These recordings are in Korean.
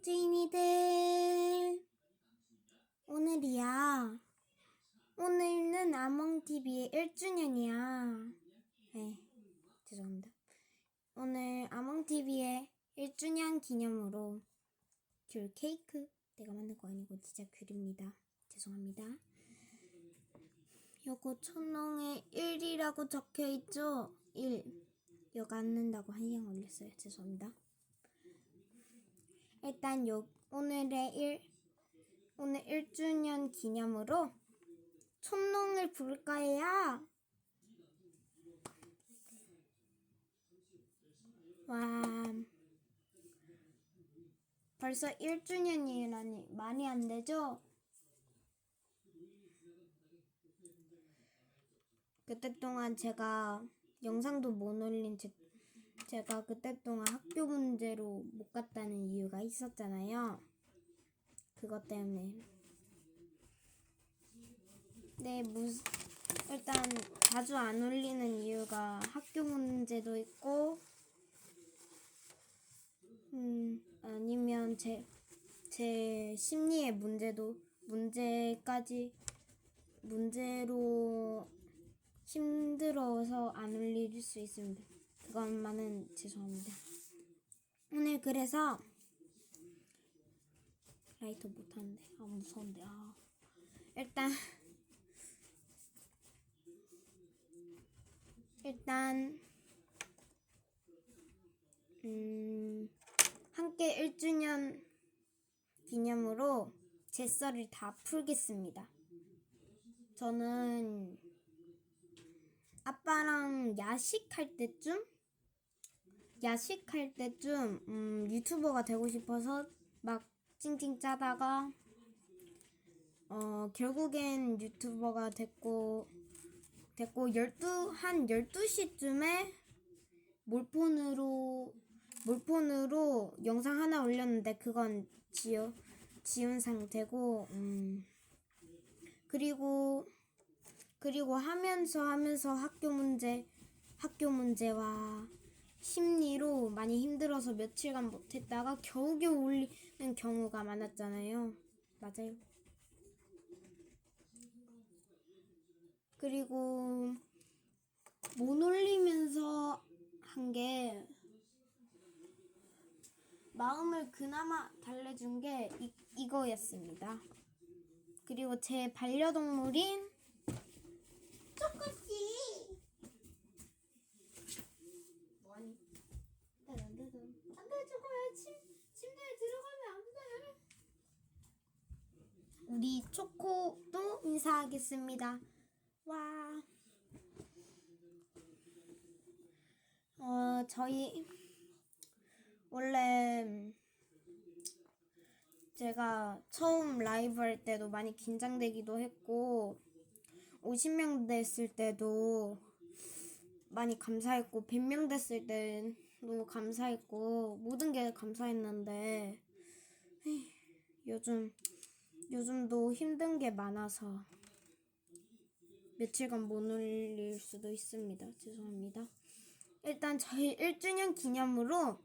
아몽주인이들. 오늘이야. 오늘은 아몽TV의 1주년이야. 네 죄송합니다. 오늘 아몽TV의 1주년 기념으로 귤 케이크 내가 만든 거 아니고 진짜 귤입니다. 죄송합니다. 요거 천롱에 1이라고 적혀있죠? 1 여가 앉는다고 한 시간 걸렸어요. 죄송합니다 일단 요 오늘의 일 오늘 1주년 기념으로 촌농을 부를 거예요. 와 벌써 1주년이라니 많이 안 되죠? 그때 동안 제가 영상도 못 올린 제 제가 그때 동안 학교 문제로 못 갔다는 이유가 있었잖아요. 그것 때문에. 네, 무슨 일단 자주 안 올리는 이유가 학교 문제도 있고, 음 아니면 제 제 심리의 문제도 문제까지 문제로 힘들어서 안 올릴 수 있습니다. 그것만은 죄송합니다. 오늘 그래서 라이터 못하는데 아 무서운데 아 일단 일단 음 함께 1주년 기념으로 제 썰을 다 풀겠습니다. 저는 아빠랑 야식할 때쯤 야식할 때쯤 음, 유튜버가 되고 싶어서 막 찡찡 짜다가 어 결국엔 유튜버가 됐고 됐고 12, 한 12시쯤에 몰폰으로 몰폰으로 영상 하나 올렸는데 그건 지우, 지운 상태고 음. 그리고 그리고 하면서 하면서 학교 문제 학교 문제와 심리로 많이 힘들어서 며칠간 못했다가 겨우겨우 올리는 경우가 많았잖아요. 맞아요. 그리고 못 올리면서 한 게 마음을 그나마 달래준 게 이, 이거였습니다. 그리고 제 반려동물인 초코씨 뭐하니? 안돼 안돼 초코야 침 침대에 들어가면 안돼 우리 초코도 인사하겠습니다. 와. 어, 저희 원래 제가 처음 라이브 할 때도 많이 긴장되기도 했고 50명 됐을 때도 많이 감사했고 100명 됐을 때도 감사했고 모든 게 감사했는데 에이, 요즘 요즘도 힘든 게 많아서 며칠간 못 올릴 수도 있습니다. 죄송합니다. 일단 저희 1주년 기념으로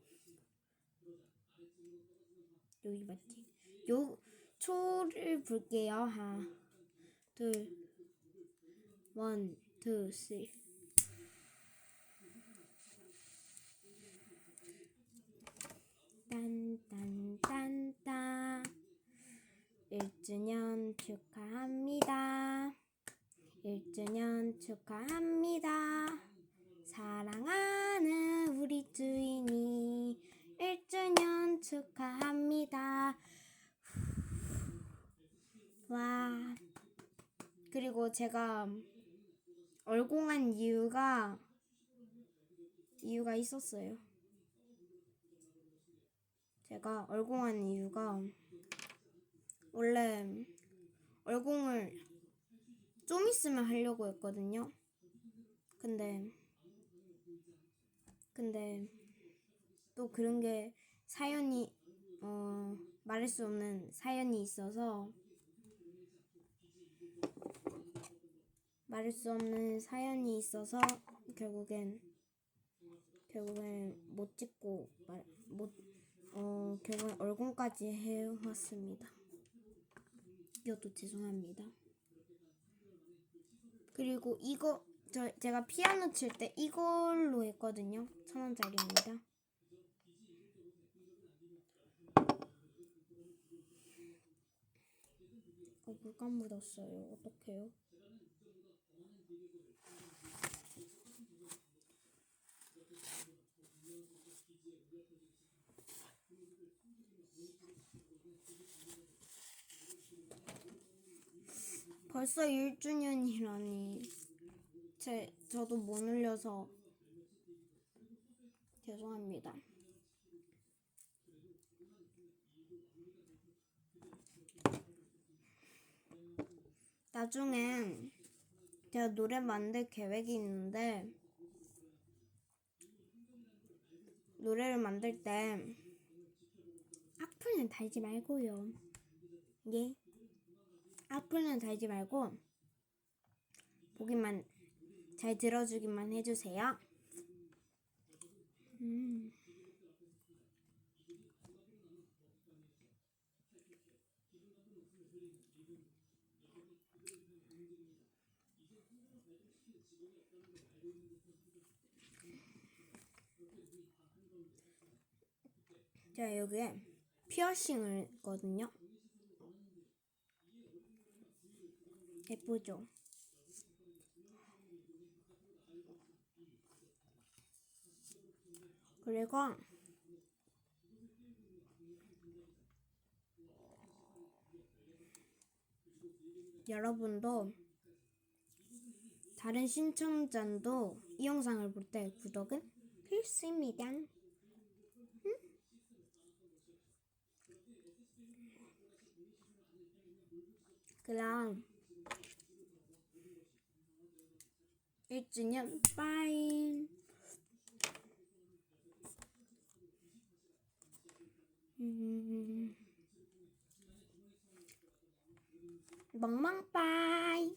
여기 맞지? 요 초를 볼게요. 하나, 둘, 원, 투, 쓰리. 딴딴딴딴 1주년 축하합니다. 1주년 축하합니다. 사랑하는 우리 주인이 1주년 축하합니다. 와. 그리고 제가 얼공한 이유가 이유가 있었어요. 제가 얼공한 이유가 원래 얼공을 좀 있으면 하려고 했거든요. 근데 근데 또 그런 게 사연이 어 말할 수 없는 사연이 있어서 말할 수 없는 사연이 있어서 결국엔 결국엔 못 찍고 말, 못 어, 결국엔 얼공까지 해왔습니다. 이것도 죄송합니다. 그리고 이거 저 제가 피아노 칠 때 이걸로 했거든요. 천 원짜리입니다. 어, 물감 묻었어요. 어떡해요? 벌써 1주년이라니. 제, 저도 못 올려서 죄송합니다. 나중엔 제가 노래 만들 계획이 있는데 노래를 만들 때 악플은 달지 말고요. 예? 악플은 달지 말고 보기만 잘 들어주기만 해주세요. 음. 제가 여기에 피어싱을 했거든요. 예쁘죠? 그리고 여러분도 다른 신청자도 이 영상을 볼 때 구독은 필수입니다. 응? 그럼 1주년 빠이 음. 멍멍 빠이